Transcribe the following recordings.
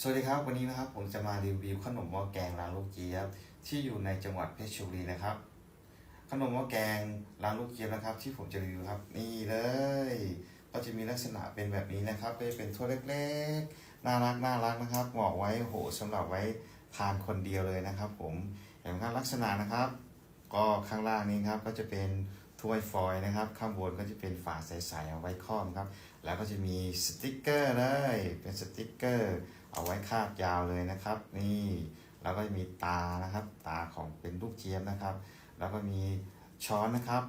สวัสดีครับ วันนี้นะครับผมจะมารีวิวขนมหม้อแกงร้านลูกเจี๊ยบที่อยู่ในจังหวัดเพชรบุรีนะครับ ขนมหม้อแกงร้านลูกเจี๊ยบนะครับ ที่ผมจะรีวิวครับนี่เลย ก็จะมีลักษณะเป็นแบบนี้นะครับเป็นถ้วยเล็กๆน่ารักน่ารักนะครับเหมาะไว้โหสำหรับไว้ทานคนเดียวเลยนะครับ ผมเห็นครับลักษณะนะครับ ก็ข้างล่างนี้ครับก็จะเป็นถ้วยฟอยล์นะครับ ข้างบนก็จะเป็นฝาใสๆเอาไว้ครอบครับ แล้วก็จะมีสติกเกอร์เลยเป็นสติกเกอร์ เอาไว้คาดยาวเลยนะครับ นี่แล้วก็มีตานะครับ ตาของเป็นลูกเจี๊ยบนะครับ แล้วก็มีช้อนนะครับ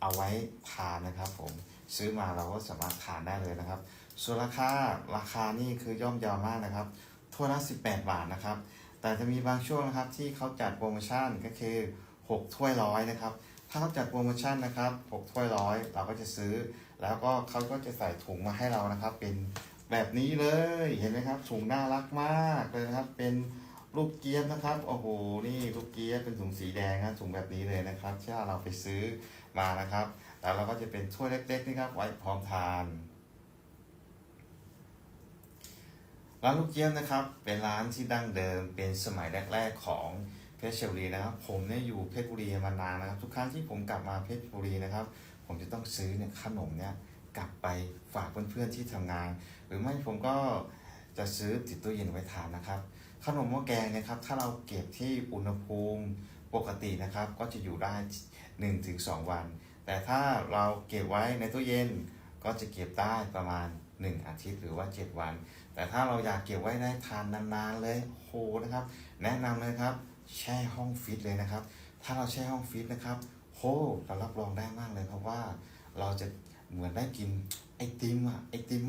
เอาไว้ทานนะครับ ผมซื้อมาเราก็สามารถทานได้เลยนะครับ ส่วนราคาราคานี่คือย่อมเยาวมากนะครับถ้วยละ18 บาทนะครับ แต่จะมีบางช่วงนะครับที่เขาจัดโปรโมชั่นก็คือ 6 ถ้วยร้อยนะครับ ถ้าเขาจัดโปรโมชั่นนะครับ 6 ถ้วยร้อยเราก็จะซื้อ แล้วก็เขาก็จะใส่ถุงมาให้เรานะครับ เป็น แบบนี้เลยเห็นไหมครับถุงน่ารักมากเลยนะครับ เป็นลูกเกี๊ยบนะครับโอ้โหนี่ลูกเกี๊ยบเป็นถุงสีแดงนะถุงแบบนี้เลยนะครับที่เราไปซื้อมานะครับ แล้วเราก็จะเป็นถ้วยเล็กๆนะครับไว้พร้อมทานร้านลูกเจี๊ยบนะครับ เป็นร้านที่ดั้งเดิมเป็นสมัยแรก ๆของเพชรบุรีนะครับ ผมเนี่ยอยู่เพชรบุรีมานานนะครับ ทุกครั้งที่ผมกลับมาเพชรบุรีนะครับ ผมจะต้องซื้อเนี่ยขนมเนี่ย กลับไปฝากเพื่อนๆที่ทำงาน หรือไม่ผมก็จะซื้อติดตู้เย็นไว้ทานนะครับขนมหม้อแกงนะครับถ้าเราเก็บที่อุณหภูมิปกตินะครับ ก็จะอยู่ได้ 1-2 วัน แต่ถ้าเราเก็บไว้ในตู้เย็นก็จะเก็บได้ประมาณ 1 อาทิตย์หรือว่า 7 วัน แต่ถ้าเราอยากเก็บไว้ได้ทานนานๆเลยโหนะครับ แนะนำเลยครับ แช่ห้องฟิตเลยนะครับ ถ้าเราแช่ห้องฟิตนะครับโหเรารับรองได้มากเลยครับว่าเราจะ เหมือนได้กินไอติมอะไอติมหม้อ